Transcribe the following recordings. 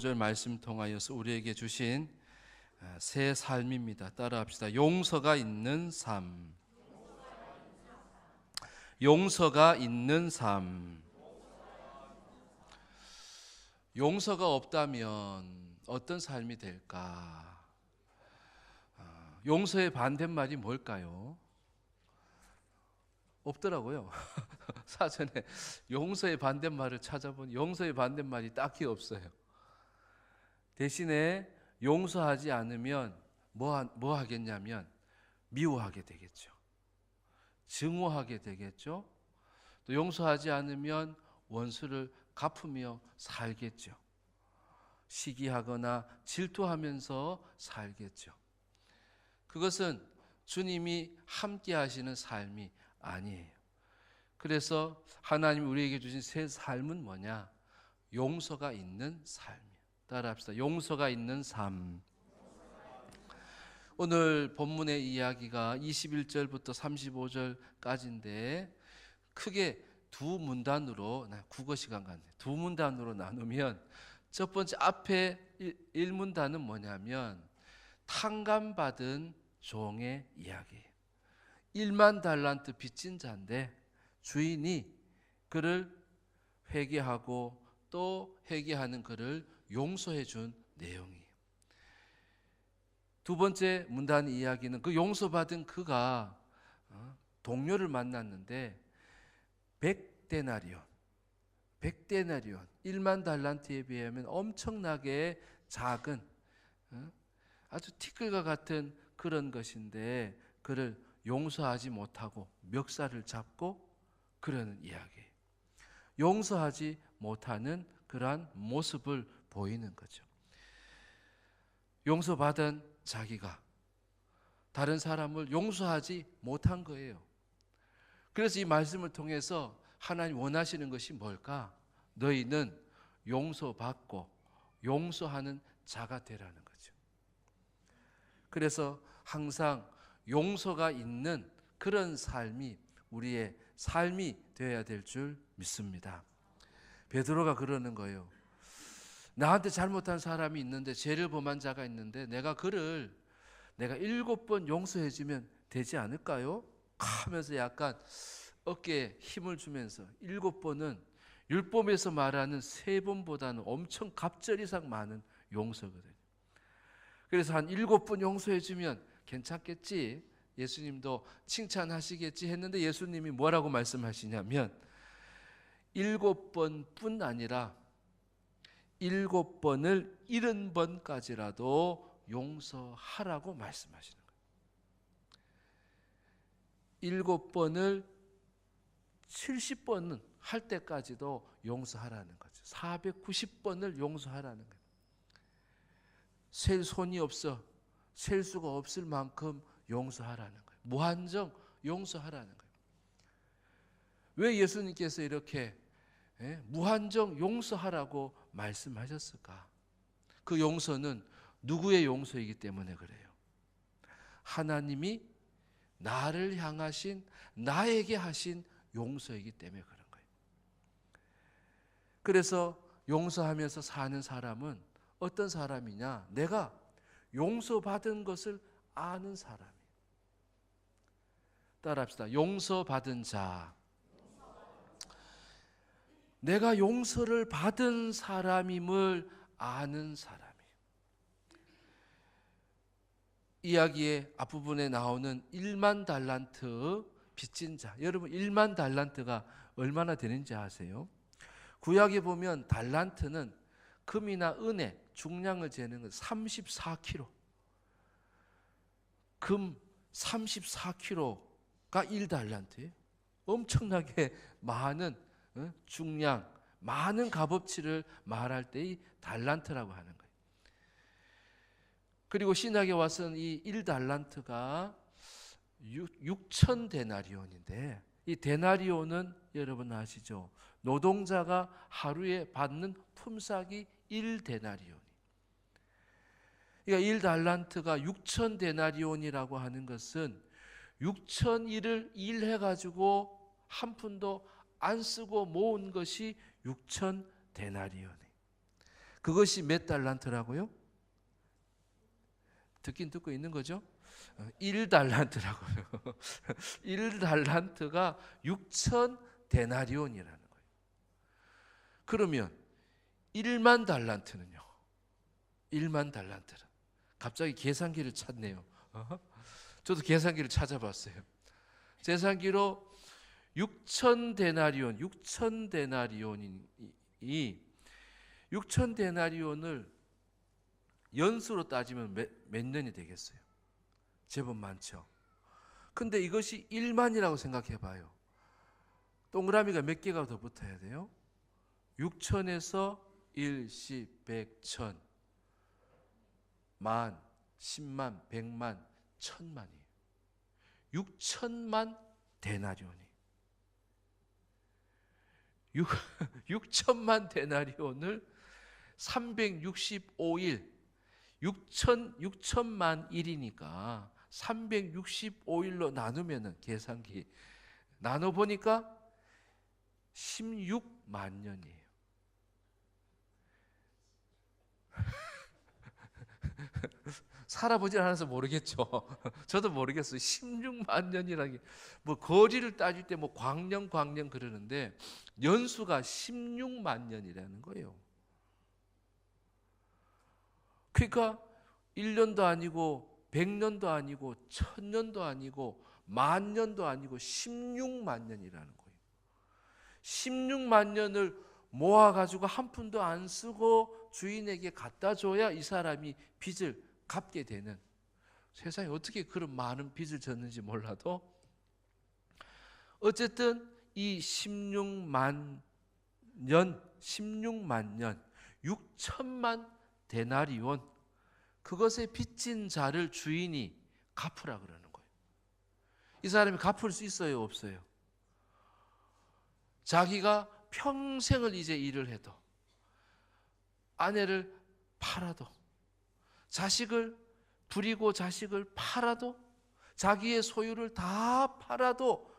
25절 말씀 통하여서 우리에게 주신 아, 새 삶입니다. 따라합시다. 용서가 있는 삶. 용서가 있는 삶. 용서가 없다면 어떤 삶이 될까? 아, 용서의 반대말이 뭘까요? 없더라고요. 사전에 용서의 반대말을 찾아보니 용서의 반대말이 딱히 없어요. 대신에 용서하지 않으면 뭐, 뭐 하겠냐면 미워하게 되겠죠. 증오하게 되겠죠. 또 용서하지 않으면 원수를 갚으며 살겠죠. 시기하거나 질투하면서 살겠죠. 그것은 주님이 함께 하시는 삶이 아니에요. 그래서 하나님 우리에게 주신 새 삶은 뭐냐? 용서가 있는 삶이에요. 따라합시다. 용서가 있는 삶. 오늘 본문의 이야기가 21절부터 35절까지인데 크게 두 문단으로 국어 시간 같네. 두 문단으로 나누면 첫 번째 앞에 1 문단은 뭐냐면 탕감받은 종의 이야기예요. 1만 달란트 빚진 자인데 주인이 그를 회개하고 또 회개하는 그를 용서해 준 내용이에요. 두 번째 문단 이야기는 그 용서받은 그가 어, 동료를 만났는데 100데나리온 100데나리온 1만 달란트에 비하면 엄청나게 작은 어, 아주 티끌과 같은 그런 것인데 그를 용서하지 못하고 멱살을 잡고 그러는 이야기. 용서하지 못하는 그러한 모습을 보이는 거죠. 용서받은 자기가 다른 사람을 용서하지 못한 거예요. 그래서 이 말씀을 통해서 하나님 원하시는 것이 뭘까? 너희는 용서받고 용서하는 자가 되라는 거죠. 그래서 항상 용서가 있는 그런 삶이 우리의 삶이 되어야 될 줄 믿습니다. 베드로가 그러는 거예요. 나한테 잘못한 사람이 있는데 죄를 범한 자가 있는데 내가 그를 내가 일곱 번 용서해 주면 되지 않을까요? 하면서 약간 어깨에 힘을 주면서 일곱 번은 율법에서 말하는 세 번보다는 엄청 갑절 이상 많은 용서거든요. 그래서 한 일곱 번 용서해 주면 괜찮겠지. 예수님도 칭찬하시겠지 했는데 예수님이 뭐라고 말씀하시냐면 일곱 번뿐 아니라 일곱 번을 일흔 번까지라도 용서하라고 말씀하시는 거예요. 일곱 번을 70번은 할 때까지도 용서하라는 거죠. 490번을 용서하라는 거예요. 셀 손이 없어 셀 수가 없을 만큼 용서하라는 거예요. 무한정 용서하라는 거예요. 왜 예수님께서 이렇게 예? 무한정 용서하라고 말씀하셨을까? 그 용서는 누구의 용서이기 때문에 그래요. 하나님이 나를 향하신 나에게 하신 용서이기 때문에 그런 거예요. 그래서 용서하면서 사는 사람은 어떤 사람이냐? 내가 용서받은 것을 아는 사람이에요. 따라합시다. 용서받은 자. 내가 용서를 받은 사람임을 아는 사람이에요. 이야기의 앞부분에 나오는 1만 달란트 빚진 자. 여러분 1만 달란트가 얼마나 되는지 아세요? 구약에 보면 달란트는 금이나 은의 중량을 재는 건 34kg. 금 34kg가 1달란트예요. 엄청나게 많은 중량, 많은 값어치를 말할 때 이 달란트라고 하는 거예요. 그리고 신학에 와서는 이 1달란트가 6천 데나리온인데 이 데나리온은 여러분 아시죠? 노동자가 하루에 받는 품삯이 1데나리온이. 그러니까 1달란트가 6천 데나리온이라고 하는 것은 6천 일을 일해 가지고 한 푼도 안 쓰고 모은 것이 6천 데나리온이. 그것이 몇 달란트라고요? 듣긴 듣고 있는 거죠? 1달란트라고요. 1달란트가 6천 데나리온이라는 거예요. 그러면 1만 달란트는요? 1만 달란트는 갑자기 계산기를 찾네요. 저도 계산기를 찾아봤어요. 계산기로 6천 데나리온, 6천 데나리온이 6천 데나리온을 연수로 따지면 몇, 몇 년이 되겠어요? 제법 많죠. 근데 이것이 1만이라고 생각해 봐요. 동그라미가 몇 개가 더 붙어야 돼요? 6천에서 1, 10, 100, 1000, 만, 10만, 100만, 1000만이에요. 6천만 데나리온이 6, 6천만 데나리온을 365일 6천 6천만 일이니까 365일로 나누면은 계산기 나눠 보니까 16만 년이에요. 살아보질 않아서 모르겠죠. 저도 모르겠어요. 16만 년이라기 뭐 거리를 따질 때 뭐 광년 광년 그러는데 연수가 16만 년이라는 거예요. 그러니까 1년도 아니고 100년도 아니고 1000년도 아니고 만 년도 아니고 16만 년이라는 거예요. 16만 년을 모아 가지고 한 푼도 안 쓰고 주인에게 갖다 줘야 이 사람이 빚을 갚게 되는 세상에 어떻게 그런 많은 빚을 졌는지 몰라도 어쨌든 이 16만 년, 16만 년, 6천만 데나리온 그것에 빚진 자를 주인이 갚으라 그러는 거예요. 이 사람이 갚을 수 있어요, 없어요? 자기가 평생을 이제 일을 해도 아내를 팔아도 자식을 부리고 자식을 팔아도 자기의 소유를 다 팔아도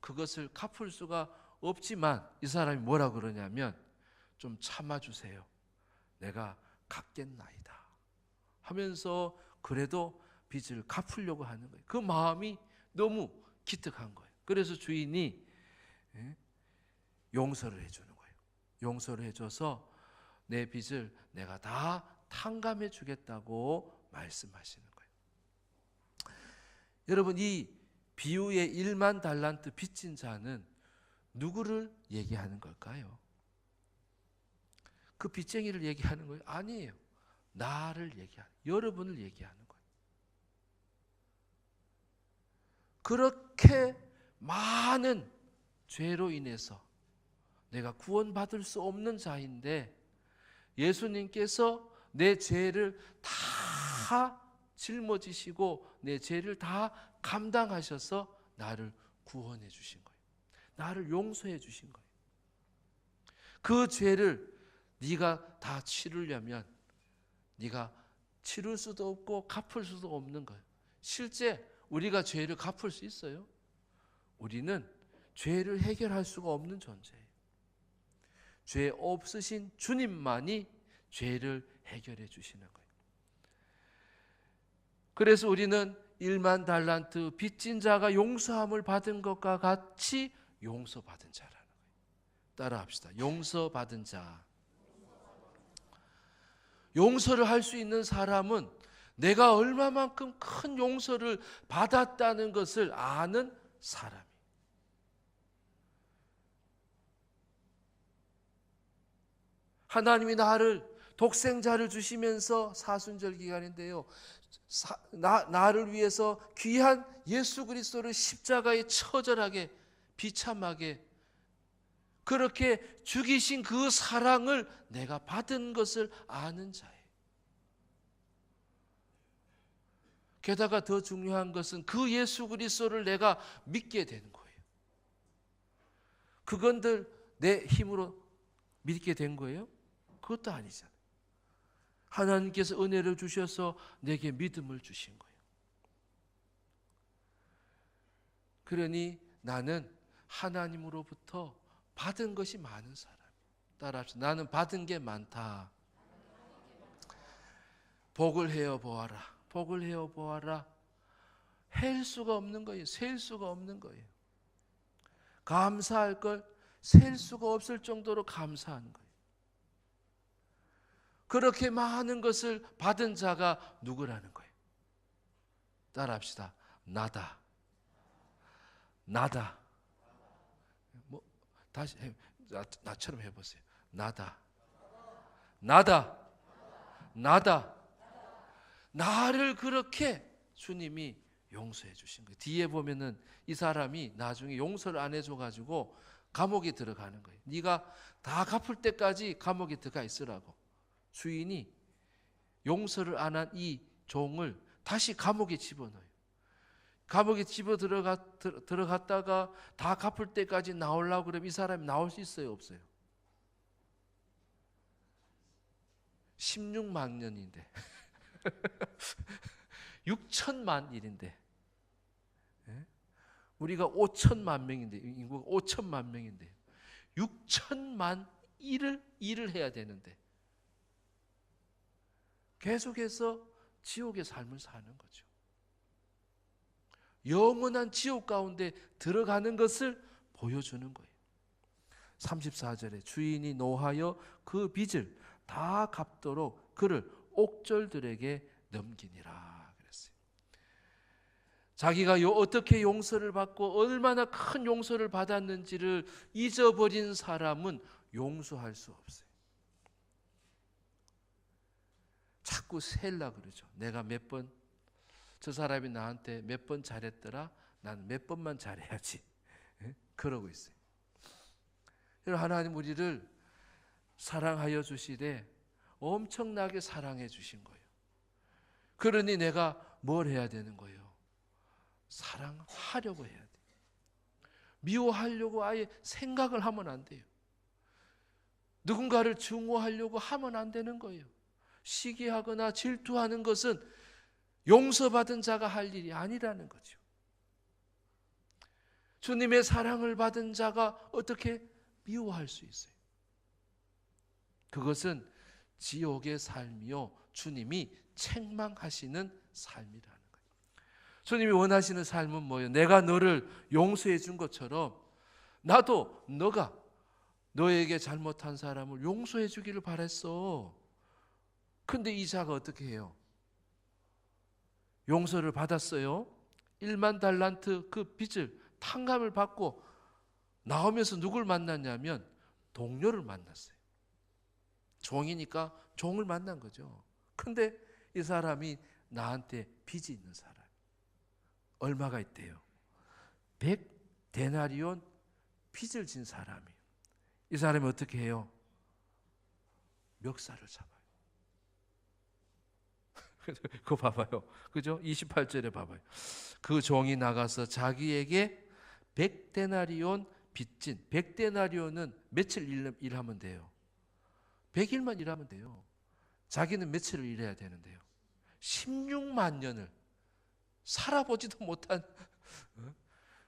그것을 갚을 수가 없지만 이 사람이 뭐라 그러냐면 좀 참아주세요. 내가 갚겠나이다. 하면서 그래도 빚을 갚으려고 하는 거예요. 그 마음이 너무 기특한 거예요. 그래서 주인이 예, 용서를 해주는 거예요. 용서를 해줘서 내 빚을 내가 다 탕감해 주겠다고 말씀하시는 거예요. 여러분 이 비유의 1만 달란트 빚진 자는 누구를 얘기하는 걸까요? 그 빚쟁이를 얘기하는 거예요? 아니에요. 나를 얘기하는, 여러분을 얘기하는 거예요. 그렇게 많은 죄로 인해서 내가 구원받을 수 없는 자인데 예수님께서 내 죄를 다 짊어지시고 내 죄를 다 감당하셔서 나를 구원해 주신 거예요. 나를 용서해 주신 거예요. 그 죄를 네가 다 치르려면 네가 치를 수도 없고 갚을 수도 없는 거예요. 실제 우리가 죄를 갚을 수 있어요? 우리는 죄를 해결할 수가 없는 존재예요. 죄 없으신 주님만이 죄를 해결해 주시는 거예요. 그래서 우리는 1만 달란트 빚진 자가 용서함을 받은 것과 같이 용서받은 자라는 거예요. 따라합시다. 용서받은 자. 용서를 할 수 있는 사람은 내가 얼마만큼 큰 용서를 받았다는 것을 아는 사람이. 하나님이 나를 독생자를 주시면서 사순절 기간인데요. 사, 나, 나를 위해서 귀한 예수 그리스도를 십자가에 처절하게 비참하게 그렇게 죽이신 그 사랑을 내가 받은 것을 아는 자예요. 게다가 더 중요한 것은 그 예수 그리스도를 내가 믿게 된 거예요. 그건들 내 힘으로 믿게 된 거예요? 그것도 아니잖아요. 하나님께서 은혜를 주셔서 내게 믿음을 주신 거예요. 그러니 나는 하나님으로부터 받은 것이 많은 사람. 따라합시다. 나는 받은 게 많다. 복을 헤어 보아라. 복을 헤어 보아라. 헬 수가 없는 거예요. 셀 수가 없는 거예요. 감사할 걸 셀 수가 없을 정도로 감사한 거예요. 그렇게 많은 것을 받은 자가 누구라는 거예요? 따라합시다. 나다. 나다. 뭐 다시 해, 나, 나처럼 해보세요. 나다. 나다. 나다. 나를 그렇게 주님이 용서해 주신 거예요. 뒤에 보면은 이 사람이 나중에 용서를 안 해줘 가지고 감옥에 들어가는 거예요. 네가 다 갚을 때까지 감옥에 들어가 있으라고. 주인이 용서를 안 한 이 종을 다시 감옥에 집어넣어요. 감옥에 집어 들어가 들, 들어갔다가 다 갚을 때까지 나오려고 그러면 이 사람이 나올 수 있어요, 없어요? 16만 년인데 6천만 일인데 예? 우리가 5천만 명인데 인구가 5천만 명인데 6천만 일을 일을 해야 되는데 계속해서 지옥의 삶을 사는 거죠. 영원한 지옥 가운데 들어가는 것을 보여주는 거예요. 34절에 주인이 노하여 그 빚을 다 갚도록 그를 옥절들에게 넘기니라 그랬어요. 자기가 요 어떻게 용서를 받고 얼마나 큰 용서를 받았는지를 잊어버린 사람은 용서할 수 없어요. 자꾸 셀라 그러죠. 내가 몇 번 저 사람이 나한테 몇 번 잘했더라. 나는 몇 번만 잘해야지. 예? 그러고 있어요. 하나님 우리를 사랑하여 주시되 엄청나게 사랑해 주신 거예요. 그러니 내가 뭘 해야 되는 거예요? 사랑하려고 해야 돼. 미워하려고 아예 생각을 하면 안 돼요. 누군가를 증오하려고 하면 안 되는 거예요. 시기하거나 질투하는 것은 용서받은 자가 할 일이 아니라는 거죠. 주님의 사랑을 받은 자가 어떻게 미워할 수 있어요? 그것은 지옥의 삶이요. 주님이 책망하시는 삶이라는 거예요. 주님이 원하시는 삶은 뭐예요? 내가 너를 용서해 준 것처럼 나도 너가 너에게 잘못한 사람을 용서해 주기를 바랬어. 근데 이 자가 어떻게 해요? 용서를 받았어요. 1만 달란트 그 빚을 탕감을 받고 나오면서 누굴 만났냐면 동료를 만났어요. 종이니까 종을 만난 거죠. 근데 이 사람이 나한테 빚이 있는 사람. 얼마가 있대요? 100 데나리온 빚을 진 사람이. 이 사람이 어떻게 해요? 멱살을 잡아요. 그거 봐봐요. 그죠? 28절에 봐봐요. 그 종이 나가서 자기에게 100데나리온 빚진 100데나리온은 며칠 일하면 돼요. 100일만 일하면 돼요. 자기는 며칠을 일해야 되는데요. 16만 년을 살아보지도 못한 어?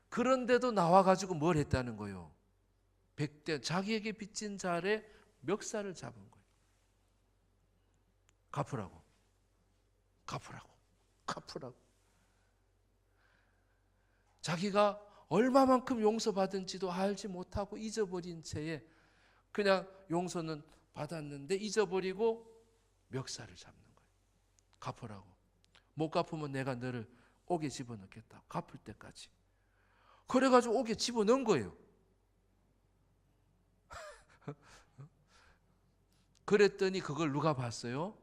그런데도 나와 가지고 뭘 했다는 거예요. 100대 자기에게 빚진 자의 멱살을 잡은 거예요. 갚으라고. 갚으라고. 갚으라고. 자기가 얼마만큼 용서받은지도 알지 못하고 잊어버린 채에 그냥 용서는 받았는데 잊어버리고 멱살을 잡는 거예요. 갚으라고. 못 갚으면 내가 너를 옥에 집어넣겠다. 갚을 때까지. 그래가지고 옥에 집어넣은 거예요. 그랬더니 그걸 누가 봤어요?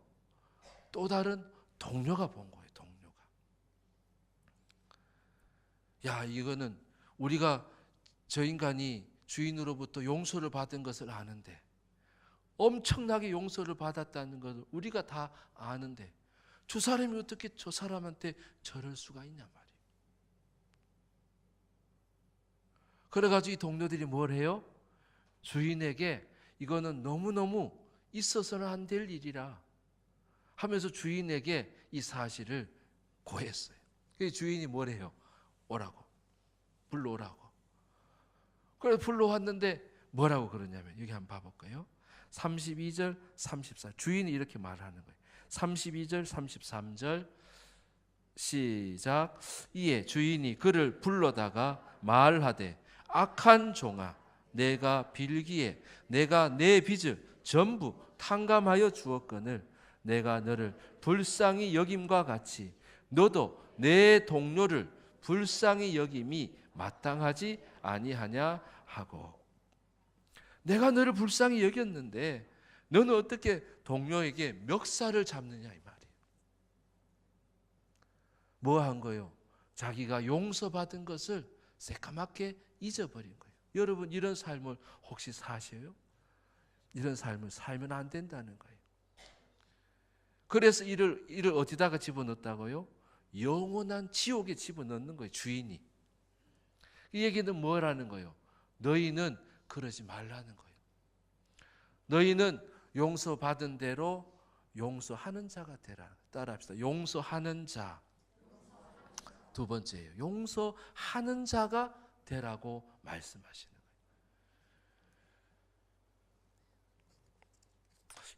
또 다른 동료가 본 거예요. 동료가. 야, 이거는 우리가 저 인간이 주인으로부터 용서를 받은 것을 아는데 엄청나게 용서를 받았다는 것을 우리가 다 아는데 저 사람이 어떻게 저 사람한테 저럴 수가 있냐 말이에요. 그래가지고 이 동료들이 뭘 해요? 주인에게 이거는 너무너무 있어서는 안 될 일이라 하면서 주인에게 이 사실을 고했어요. 그 주인이 뭐래요? 오라고. 불러오라고. 그래서 불러왔는데 뭐라고 그러냐면 여기 한번 봐볼까요? 32절 34 주인이 이렇게 말하는 거예요. 32절, 33절 시작. 이에 주인이 그를 불러다가 말하되 악한 종아 내가 빌기에 내가 내 빚을 전부 탕감하여 주었거늘 내가 너를 불쌍히 여김과 같이 너도 내 동료를 불쌍히 여김이 마땅하지 아니하냐 하고 내가 너를 불쌍히 여겼는데 너는 어떻게 동료에게 멱살을 잡느냐 이 말이에요. 뭐 한 거요? 자기가 용서받은 것을 새까맣게 잊어버린 거예요. 여러분 이런 삶을 혹시 사셔요? 이런 삶을 살면 안 된다는 거예요. 그래서 이를 이를 어디다가 집어넣었다고요? 영원한 지옥에 집어넣는 거예요. 주인이. 이 얘기는 뭐라는 거예요? 너희는 그러지 말라는 거예요. 너희는 용서받은 대로 용서하는 자가 되라. 따라 합시다. 용서하는 자. 두 번째예요. 용서하는 자가 되라고 말씀하시는 거예요.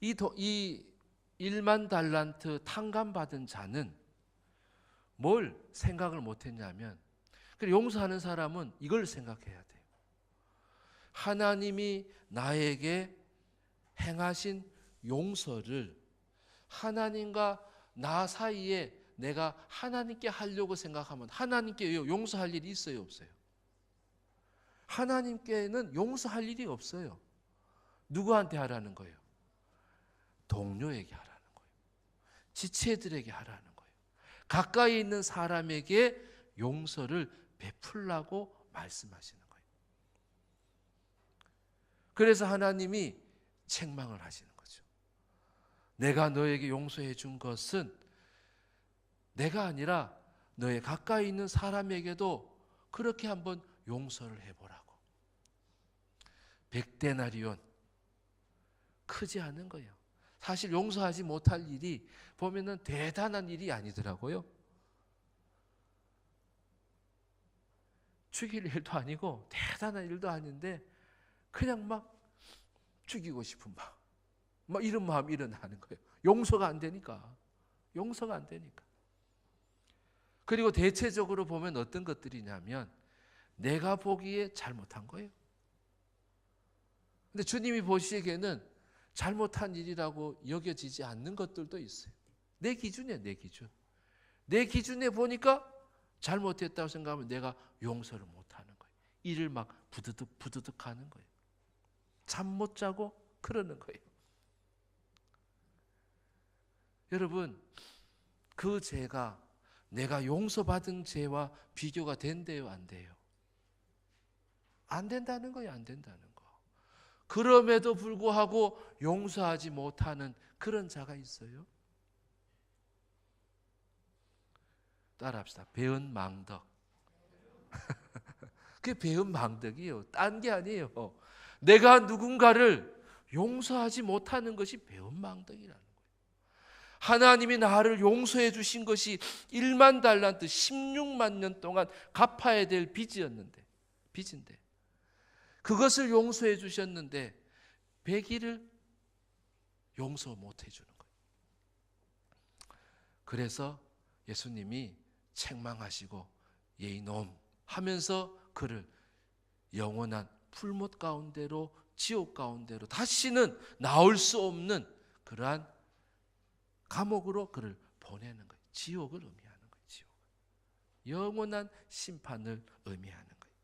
이, 도, 이 1만 달란트 탕감받은 자는 뭘 생각을 못했냐면 용서하는 사람은 이걸 생각해야 돼요. 하나님이 나에게 행하신 용서를 하나님과 나 사이에 내가 하나님께 하려고 생각하면 하나님께 용서할 일이 있어요, 없어요? 하나님께는 용서할 일이 없어요. 누구한테 하라는 거예요? 동료에게 거예요. 지체들에게 하라는 거예요. 가까이 있는 사람에게 용서를 베풀라고 말씀하시는 거예요. 그래서 하나님이 책망을 하시는 거죠. 내가 너에게 용서해 준 것은 내가 아니라 너의 가까이 있는 사람에게도 그렇게 한번 용서를 해보라고. 백대나리온 크지 않은 거예요. 사실 용서하지 못할 일이 보면은 대단한 일이 아니더라고요. 죽일 일도 아니고 대단한 일도 아닌데 그냥 막 죽이고 싶은 마음. 막 이런 마음이 일어나는 거예요. 용서가 안 되니까. 용서가 안 되니까. 그리고 대체적으로 보면 어떤 것들이냐면 내가 보기에 잘못한 거예요. 근데 주님이 보시기에는 잘못한 일이라고 여겨지지 않는 것들도 있어요. 내 기준이야, 내 기준. 내 기준에 보니까 잘못했다고 생각하면 내가 용서를 못 하는 거예요. 일을 막 부드득 부드득 하는 거예요. 잠 못 자고 그러는 거예요. 여러분, 그 죄가 내가 용서받은 죄와 비교가 된대요, 안 돼요? 안 된다는 거예요, 안 된다는 거. 그럼에도 불구하고 용서하지 못하는 그런 자가 있어요. 따라합시다. 배은 망덕. 그게 배은 망덕이에요. 딴 게 아니에요. 내가 누군가를 용서하지 못하는 것이 배은 망덕이라는 거예요. 하나님이 나를 용서해 주신 것이 1만 달란트 16만 년 동안 갚아야 될 빚이었는데 빚인데 그것을 용서해 주셨는데 100일을 용서 못 해 주는 거예요. 그래서 예수님이 책망하시고 예이놈 하면서 그를 영원한 풀못 가운데로 지옥 가운데로 다시는 나올 수 없는 그러한 감옥으로 그를 보내는 거예요. 지옥을 의미하는 거예요. 지옥. 영원한 심판을 의미하는 거예요.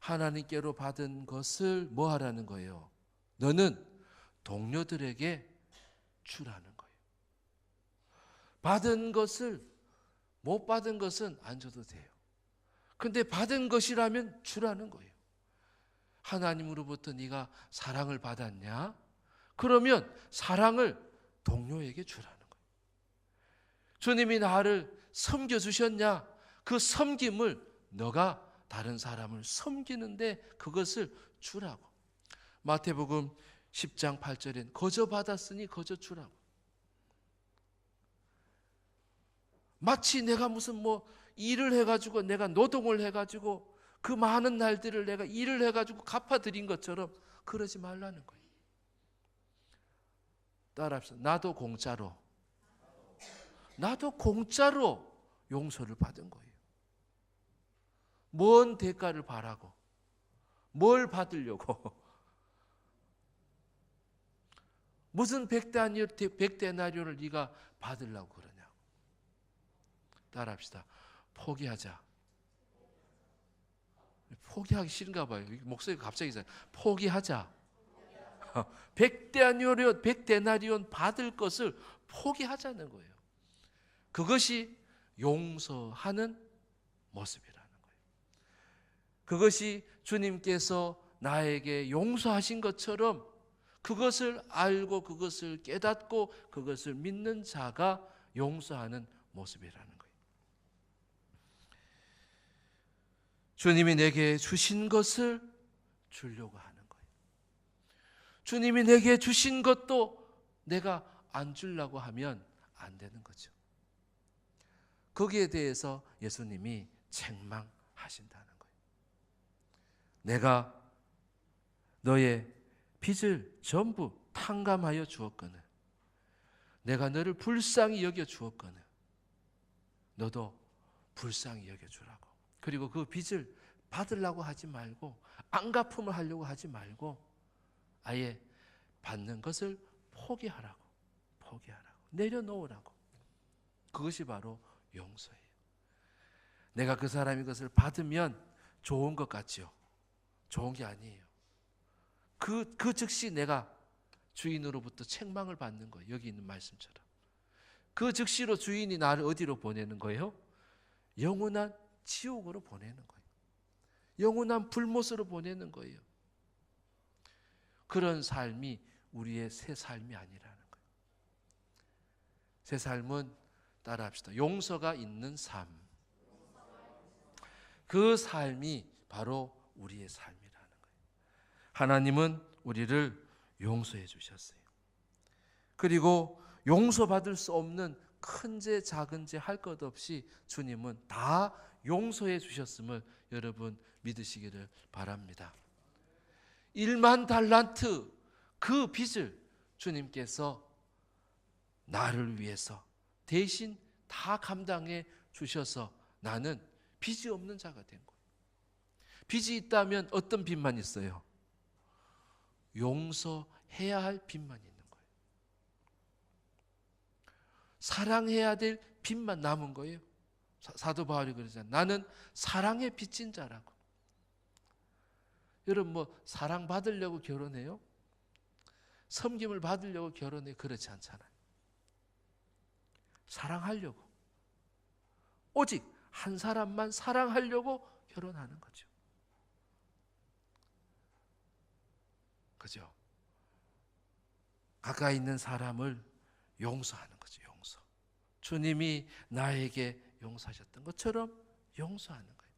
하나님께로 받은 것을 뭐 하라는 거예요? 너는 동료들에게 주라는 거예요. 받은 것을 못 받은 것은 안 줘도 돼요. 근데 받은 것이라면 주라는 거예요. 하나님으로부터 네가 사랑을 받았냐? 그러면 사랑을 동료에게 주라는 거예요. 주님이 나를 섬겨 주셨냐? 그 섬김을 너가 다른 사람을 섬기는데 그것을 주라고. 마태복음 10장 8절엔 거저 받았으니 거저 주라고. 마치 내가 무슨 뭐 일을 해가지고 내가 노동을 해가지고 그 많은 날들을 내가 일을 해가지고 갚아드린 것처럼 그러지 말라는 거예요. 따라합시다. 나도 공짜로. 나도 공짜로 용서를 받은 거예요. 뭔 대가를 바라고, 뭘 받으려고, 무슨 백대나리오를 네가 받으려고 그러냐고. 따라합시다. 포기하자. 포기하기 싫은가 봐요. 목소리가 갑자기 이상. 포기하자. 백대나리온, 백대나리온 받을 것을 포기하자는 거예요. 그것이 용서하는 모습이라는 거예요. 그것이 주님께서 나에게 용서하신 것처럼 그것을 알고 그것을 깨닫고 그것을 믿는 자가 용서하는 모습이라는 거예요. 주님이 내게 주신 것을 주려고 하는 거예요. 주님이 내게 주신 것도 내가 안 주려고 하면 안 되는 거죠. 거기에 대해서 예수님이 책망하신다는 거예요. 내가 너의 빚을 전부 탕감하여 주었거늘 내가 너를 불쌍히 여겨 주었거늘 너도 불쌍히 여겨 주라고. 그리고 그 빚을 받으려고 하지 말고 안갚음을 하려고 하지 말고 아예 받는 것을 포기하라고. 포기하라고. 내려놓으라고. 그것이 바로 용서예요. 내가 그 사람이 것을 받으면 좋은 것 같지요. 좋은 게 아니에요. 그, 그 즉시 내가 주인으로부터 책망을 받는 거예요. 여기 있는 말씀처럼. 그 즉시로 주인이 나를 어디로 보내는 거예요? 영원한 지옥으로 보내는 거예요. 영원한 불못으로 보내는 거예요. 그런 삶이 우리의 새 삶이 아니라는 거예요. 새 삶은 따라합시다. 용서가 있는 삶. 그 삶이 바로 우리의 삶이라는 거예요. 하나님은 우리를 용서해 주셨어요. 그리고 용서받을 수 없는 큰 죄, 작은 죄 할 것 없이 주님은 다 용서해 주셨음을 여러분 믿으시기를 바랍니다. 1만 달란트 그 빚을 주님께서 나를 위해서 대신 다 감당해 주셔서 나는 빚이 없는 자가 된 거예요. 빚이 있다면 어떤 빚만 있어요? 용서해야 할 빚만 있는 거예요. 사랑해야 될 빚만 남은 거예요. 사도 바울이 그러잖아요. 나는 사랑에 빚진 자라고. 여러분 뭐 사랑 받으려고 결혼해요? 섬김을 받으려고 결혼해 그렇지 않잖아요. 사랑하려고. 오직 한 사람만 사랑하려고 결혼하는 거죠. 그죠? 가까이 있는 사람을 용서하는 거죠. 주님이 나에게 용서하셨던 것처럼 용서하는 거예요.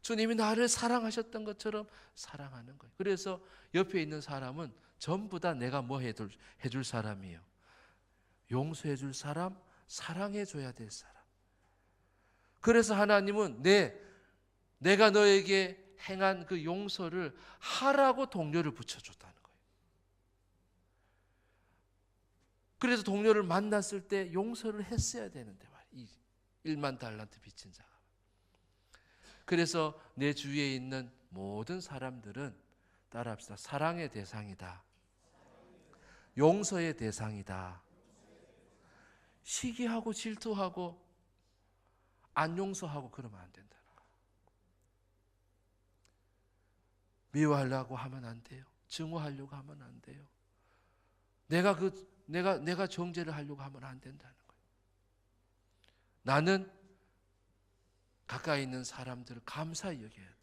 주님이 나를 사랑하셨던 것처럼 사랑하는 거예요. 그래서 옆에 있는 사람은 전부 다 내가 뭐 해줄, 해줄 사람이에요. 용서해 줄 사람, 사랑해 줘야 될 사람. 그래서 하나님은 내 내가 너에게 행한 그 용서를 하라고 동료를 붙여줬다는 거예요. 그래서 동료를 만났을 때 용서를 했어야 되는데 말이 1만 달란트 빚진 자가. 그래서 내 주위에 있는 모든 사람들은 따라합시다. 사랑의 대상이다. 용서의 대상이다. 시기하고 질투하고 안 용서하고 그러면 안 된다는 거. 미워하려고 하면 안 돼요. 증오하려고 하면 안 돼요. 내가 그 내가 내가 정죄를 하려고 하면 안 된다는 거예요. 나는 가까이 있는 사람들을 감사히 여겨야 돼요.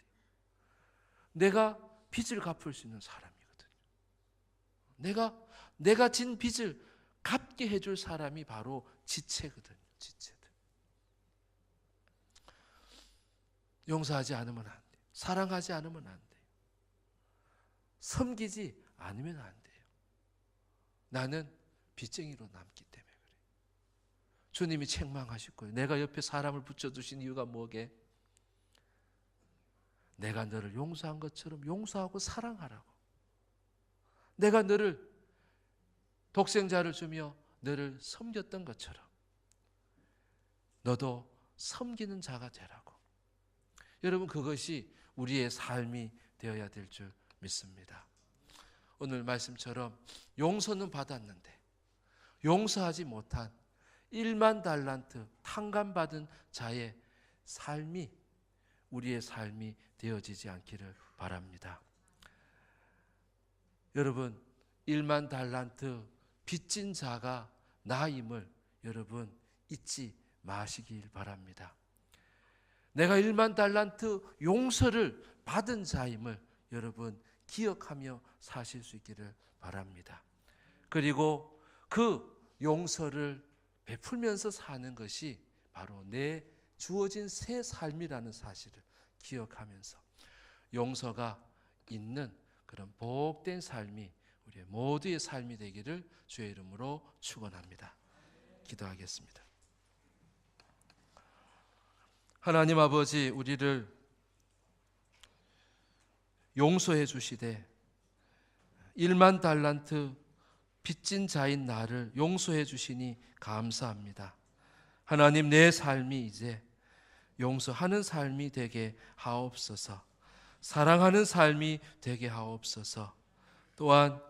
내가 빚을 갚을 수 있는 사람이거든요. 내가 내가 진 빚을 갚게 해줄 사람이 바로 지체거든요. 지체들. 용서하지 않으면 안 돼요. 사랑하지 않으면 안 돼요. 섬기지 않으면 안 돼요. 나는 빚쟁이로 남기 때문에 그래요. 주님이 책망하실 거예요. 내가 옆에 사람을 붙여두신 이유가 뭐게? 내가 너를 용서한 것처럼 용서하고 사랑하라고. 내가 너를 독생자를 주며 너를 섬겼던 것처럼 너도 섬기는 자가 되라고. 여러분 그것이 우리의 삶이 되어야 될 줄 믿습니다. 오늘 말씀처럼 용서는 받았는데 용서하지 못한 1만 달란트 탕감받은 자의 삶이 우리의 삶이 되어지지 않기를 바랍니다. 여러분 1만 달란트 빚진 자가 나임을 여러분 잊지 마시길 바랍니다. 내가 1만 달란트 용서를 받은 자임을 여러분 기억하며 사실 수 있기를 바랍니다. 그리고 그 용서를 베풀면서 사는 것이 바로 내 주어진 새 삶이라는 사실을 기억하면서 용서가 있는 그런 복된 삶이 우리 모두의 삶이 되기를 주의 이름으로 축원합니다. 기도하겠습니다. 하나님 아버지 우리를 용서해 주시되 1만 달란트 빚진 자인 나를 용서해 주시니 감사합니다. 하나님 내 삶이 이제 용서하는 삶이 되게 하옵소서. 사랑하는 삶이 되게 하옵소서. 또한